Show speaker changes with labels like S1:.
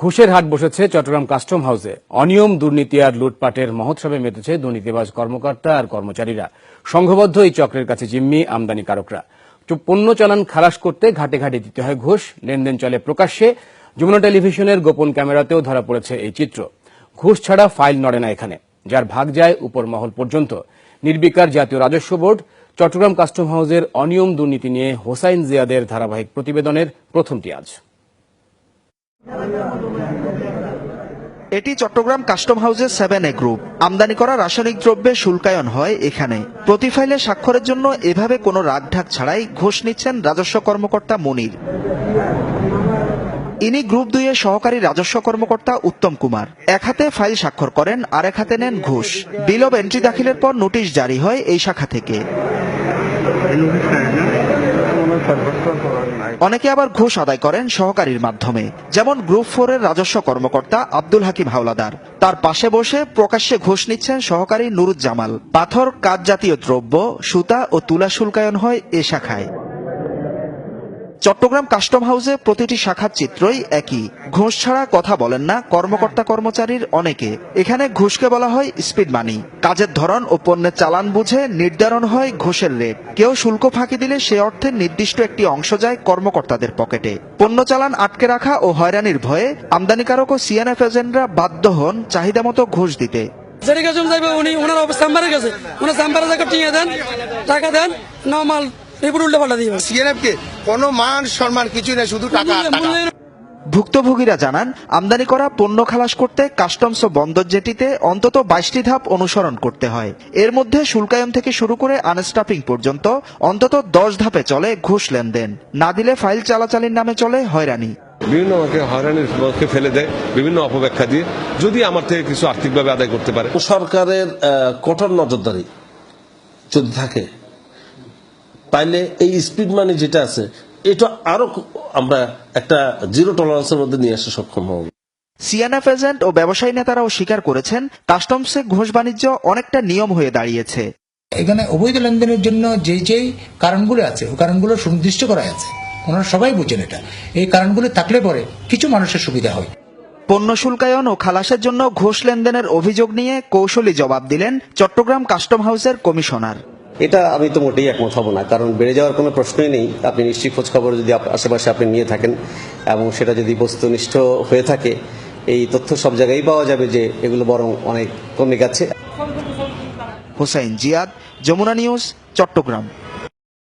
S1: ঘুষের হাট বসেছে চট্টগ্রাম কাস্টম হাউসে। অনিয়ম দুর্নীতি আর লুটপাটের মহোৎসবে মেতেছে দুর্নীতিবাজ কর্মকর্তা আর কর্মচারীরা। সংঘবদ্ধ এই চক্রের কাছে জিম্মি আমদানিকারকরা পণ্য চালান খালাস করতে ঘাটে ঘাটে দিতে হয় ঘুষ। লেনদেন চলে প্রকাশ্যে। যমুনা টেলিভিশনের গোপন ক্যামেরাতেও ধরা পড়েছে এই চিত্র। ঘুষ ছাড়া ফাইল নড়ে না এখানে, যার ভাগ যায় উপর মহল পর্যন্ত। নির্বিকার জাতীয় রাজস্ব বোর্ড চট্টগ্রাম কাস্টম হাউসের অনিয়ম দুর্নীতি নিয়ে হোসাইন জিয়াদের ধারাবাহিক প্রতিবেদনের প্রথমটি আজ।
S2: এটি চট্টগ্রাম কাস্টম হাউসের সেভেন এ গ্রুপ। আমদানি করা রাসায়নিক দ্রব্যে শুল্কায়ন হয় এখানে। প্রতি ফাইলে স্বাক্ষরের জন্য এভাবে কোনো রাগঢাক ছাড়াই ঘোষ নিচ্ছেন রাজস্ব কর্মকর্তা মনির। ইনি গ্রুপ দুই এর সহকারী রাজস্ব কর্মকর্তা উত্তম কুমার। এক হাতে ফাইল স্বাক্ষর করেন আর এক হাতে নেন ঘুষ। বিল অব এন্ট্রি দাখিলের পর নোটিশ জারি হয় এই শাখা থেকে। অনেকে আবার ঘুষ আদায় করেন সহকারীর মাধ্যমে, যেমন গ্রুপ ফোরের রাজস্ব কর্মকর্তা আব্দুল হাকিম হাওলাদার। তার পাশে বসে প্রকাশ্যে ঘুষ নিচ্ছেন সহকারী নুরুজ্জামাল। পাথর কাজ জাতীয় দ্রব্য, সুতা ও তুলা শুল্কায়ন হয় এ শাখায়। চট্টগ্রাম কাস্টম হাউসে প্রতিটি শাখার চিত্রই একই। ঘুষ ছাড়া কথা বলেন না কর্মকর্তা কর্মচারীর অনেকে। এখানে ঘুষকে বলা হয় স্পিড মানি কাজের ধরন ও পণ্যের চালান বুঝে নির্ধারণ হয় ঘুষের রেট কেউ শুল্ক ফাঁকি দিলে সে অর্থে নির্দিষ্ট একটি অংশ যায় কর্মকর্তাদের পকেটে। পণ্য চালান আটকে রাখা ও হয়রানির ভয়ে আমদানিকারক ও সিএনএফ এজেন্টরা বাধ্য হন চাহিদা মতো ঘুষ দিতে।
S3: যেটি কাছে যাইবে উনি ওনার চেম্বারে গেছে। ওনার চেম্বারে যাকে টিঙে দেন টাকা দেন না মাল এরপর উল্টে পাল্টা দিবে
S4: সিএনএফ কে? কোনো মান সম্মান কিছু নেই শুধু টাকা
S2: ভুক্তভোগীরা জানান আমদানি করা পণ্য খালাস করতে কাস্টমস ও বন্দর জেটিতে অন্তত বাইশটি ধাপ অনুসরণ করতে হয়। এর মধ্যে শুল্কায়ন থেকে শুরু করে আনস্টাফিং পর্যন্ত অন্তত দশ ধাপে চলে ঘুষ লেনদেন। না দিলে ফাইল চালাচালির নামে চলে হয়রানি।
S5: বিভিন্ন আমাকে হয়রানির পক্ষে ফেলে দেয় বিভিন্ন অপব্যাখ্যা দিয়ে যদি আমার থেকে কিছু আর্থিকভাবে আদায় করতে পারে।
S6: সরকারের কঠোর নজরদারি যদি থাকে তাইলে এই স্পিড মানি যেটা আছে এটা আরও আমরা একটা জিরো টলারেন্সের মধ্যে নিয়ে আসতে সক্ষম হব।
S2: সিএনএফ এজেন্ট ও ব্যবসায়ী নেতারাও স্বীকার করেছেন কাস্টমসে ঘোষ বাণিজ্য অনেকটা নিয়ম হয়ে দাঁড়িয়েছে।
S7: এখানে অবৈধ লেনদেনের জন্য যেই যেই কারণগুলো আছে ওই কারণগুলো সুনির্দিষ্ট করা আছে। ওনারা সবাই বুঝেন এটা। এই কারণগুলো থাকলে পরে কিছু মানুষের সুবিধা হয়।
S2: পণ্য শুল্কায়ন ও খালাসের জন্য ঘোষ লেনদেনের অভিযোগ নিয়ে কৌশলী জবাব দিলেন চট্টগ্রাম কাস্টম হাউসের কমিশনার।
S8: এটা আমি তো মোটেই একমত হব না, কারণ বেড়ে যাওয়ার কোনো প্রশ্নই নেই। আপনি নিশ্চয়ই খোঁজখবর যদি আশেপাশে আপনি নিয়ে থাকেন এবং সেটা যদি বস্তুনিষ্ঠ হয়ে থাকে, এই তথ্য সব জায়গায় পাওয়া যাবে যে এগুলো বরং অনেক কমে গেছে।
S2: হোসাইন জিয়াদ, যমুনা নিউজ, চট্টগ্রাম।